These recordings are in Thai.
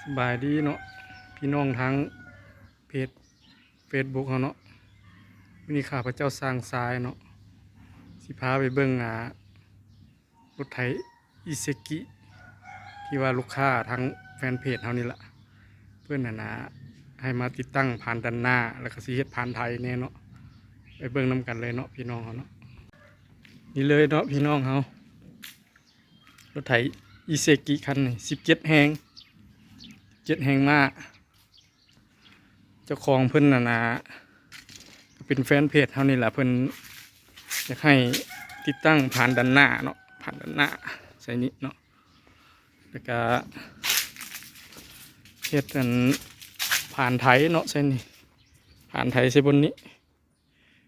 สบายดีเนาะพี่น้องทั้งเพจเฟซบุ๊กเขาเนาะวันนี้ข้าพระเจ้าสร้างทรายเนาะสิพาไปเบิ่งอารถไถอิเซกิ ที่ว่าลูกค้าทั้งแฟนเพจเขานี่แหละเพื่อนนะนะให้มาติดตั้งผ่านด้านหน้า แล้วก็สีเฮ็ดผ่านไทยแน่เนาะไปเบิ่งนํกันเลยเนาะพี่น้องเขาเนาะนี่เลยเนาะพี่น้องเขารถไถอิเซกิคันสิบเจ็ดแหง จ็ดแห่งมากเจ้าของเพิ่นน่ะนะเป็นแฟนเพจเท่านี้แหละเพิ่นอยากให้ติดตั้งผ่านด้านหน้าเนาะผ่านด้านหน้าใส่นี้เนาะแล้วก็เฮ็ดอันผ่านไถเนาะใส่นี่ผ่านไถใส่บนนี้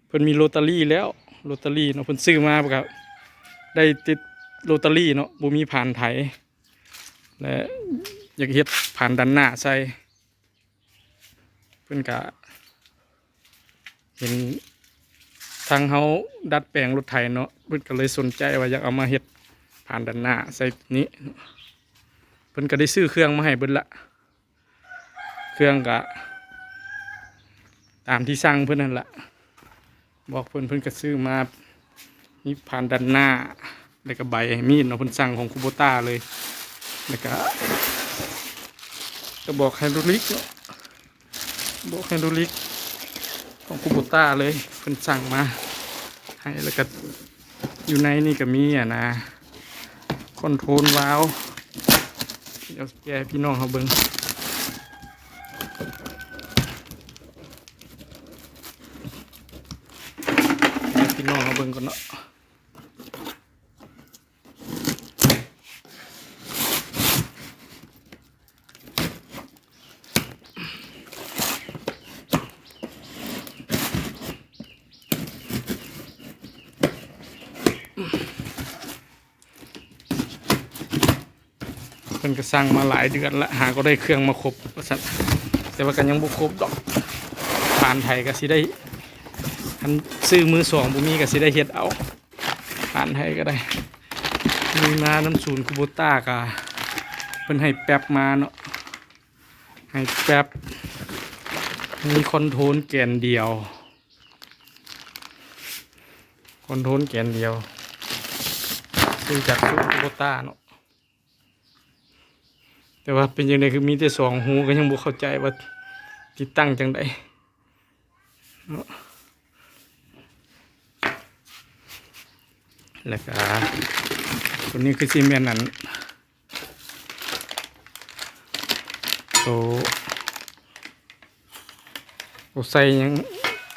เพิ่นมีโรตารี่แล้วโรตารี่เนาะเพิ่นซื้อมาครับได้ติดโรตารี่เนาะบ่มีผ่านไถและ อยากเฮ็ดผ่านด้านหน้าใส่เพิ่อนกะเห็นทางเฮาดัดแปลงรถไถเนาะเพิ่อนก็เลยสนใจว่าอยากเอามาเฮ็ดผ่านด้านหน้าใส่นี้เพิ่อนก็ได้ซื้อเครื่องมาให้เบิดละเครื่องกะตามที่สั่งเพิ่อนนั่นละบอกเพิ่อนเพิ่อนก็ซื้อมามีผ่านด้านหน้าแล้วก็ใบมีดเนาะเพิ่อนสั่งของคูโบต้าเลยแล้วก็ กระบอกไฮดรอลิกเนาะกระบอกไฮดรอลิก ของคูโบต้าเลยเพิ่นสั่งมา ให้แล้วก็อยู่ในนี่ก็มีอะนะคอนโทรลวาล์วเดี๋ยวแกพี่น้องเขาเบิ่งพี่น้องเขาเบิ่งก่อนเนาะ เพิ่นก็สั่งมาหลายเดือนละหาก็ได้เครื่องมาครบว่าซั่นแต่ว่ากันยังบ่ครบดอกผ่านไทยก็สิได้คันซื้อมือสองบ่มีก็สิได้เฮ็ดเอาผ่านไทยก็ได้มีมาน้ำศูนย์คูโบต้ากะเพิ่นให้แป๊บมาเนาะให้แป๊บมีคอนโทรลแกนเดียว คอนโทรลแกนเดียวซึ่งจากศูนย์คูโบต้าเนาะ แต่ว่าเป็นยังไงคือมีแต่สองหูก็ยังบ่เข้าใจว่าติดตั้งจังไดแล้วก็ตัวนี้คือซีเมนต์นั้นโตโตใส่ยัง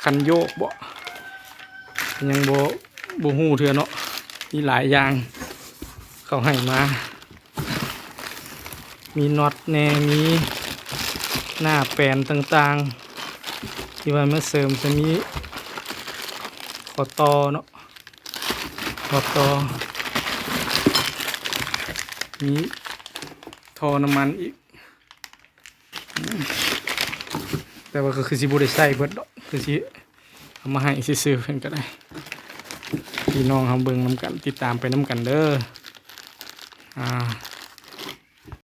คันโยกบ่ยังบ่บ่ฮู้เทื่อเนาะมีหลายอย่างเขาให้มา มีน็อตแน่มีหน้าแปนต่างๆ ที่ว่ามาเสริมจะมีขอตอเนาะขอตอมีทอน้ำมันอีก แต่ว่าก็คือสิบุได้ใส่เบิดดอกคือสิเอามาให้ซื้อๆเพิ่นก็ได้พี่น้องเฮาเบิ่งน้ำกันติดตามไปน้ำกันเด้ออ่า